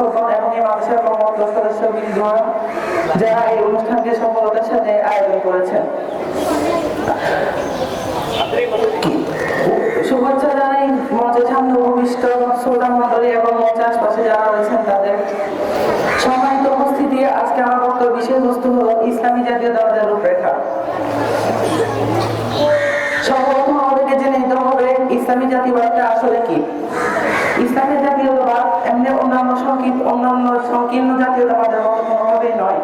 শিক্ষকগণ এবং এই করেছেন। শুভেচ্ছা জানাই মঞ্চের সামনে উপবিষ্ট শ্রোতা মন্ডলী এবং মঞ্চের আশপাশে যারা রয়েছেন তাদের। সম্মানিত উপস্থিতি, আজকে আমার বক্তব্য বিষয়বস্তু হলো ইসলামী জাতীয় দলের রূপরেখা। সর্বপ্রথম আমাদেরকে জেনে নিতে হবে, ইসলামী জাতীয়বাদটা আসলে কি? ইসলামী জাতীয়তাবাদ অন্যান্য সংকীর্ণ জাতীয়তাবাদের মতো কোনোভাবেই নয়।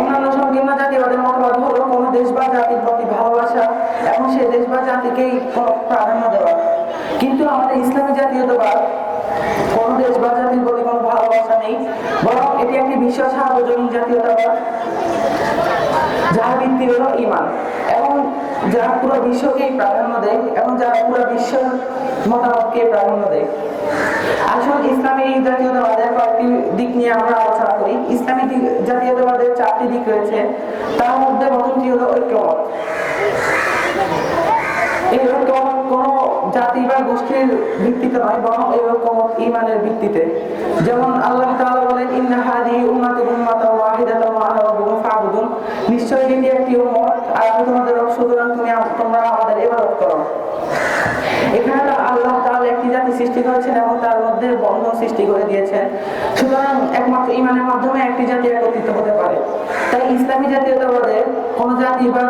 অন্যান্য সংকীর্ণ জাতীয়বাদের মতবাদ হলো কোনো দেশ বা জাতির প্রতি ভালোবাসা এবং সেই দেশ বা জাতিকেই প্রাধান্য দেওয়া কিন্তু আমাদের ইসলামী জাতীয়তাবাদ, কোন দেশ বা জাতির প্রতি কোনো ভালোবাসা নেই, বরং এটি একটি বিশ্ব সার্বজনীন জাতীয়তাবাদ, যার ভিত্তি হলো ইমান যারা পুরো বিশ্বকেই প্রাধান্য দেয় এবং যারা পুরো বিশ্বের মতামতকে প্রাধান্য দেয়। আসল ইসলামী জাতীয়তাবাদের কয়েকটি দিক নিয়ে আমরা আলোচনা করি। ইসলামী জাতীয়তাবাদের চারটি দিক রয়েছে। তার মধ্যে প্রথমটি হলো ঐক্যমত। এই ঐক্যমত কোনো জাতি বা গোষ্ঠীর ভিত্তিতে নয়, বরং এই ঐক্যমত ইমানের ভিত্তিতে। যেমন আল্লাহ তাআলা বলেন, ইন্না হাদিহি উম্মাতুকুম ওয়া আনা রাব্বুকুম ফা'বুদুন। নিশ্চয়ই এটি একটি উম্মত আর আমি তোমাদের রব সুতরাং তুমি আম- তোমরা আমাদের ইবাদত করো এখানে তো আল্লাহ তাআলা একটি জাতি সৃষ্টি করেছেন এবং তার মধ্যে বন্ধন সৃষ্টি করে দিয়েছেন। সুতরাং একমাত্র ইমানের মাধ্যমে একটি জাতি একত্রিত হতে পারে। তাই ইসলামী জাতীয়তাবাদের কোনো জাতি বা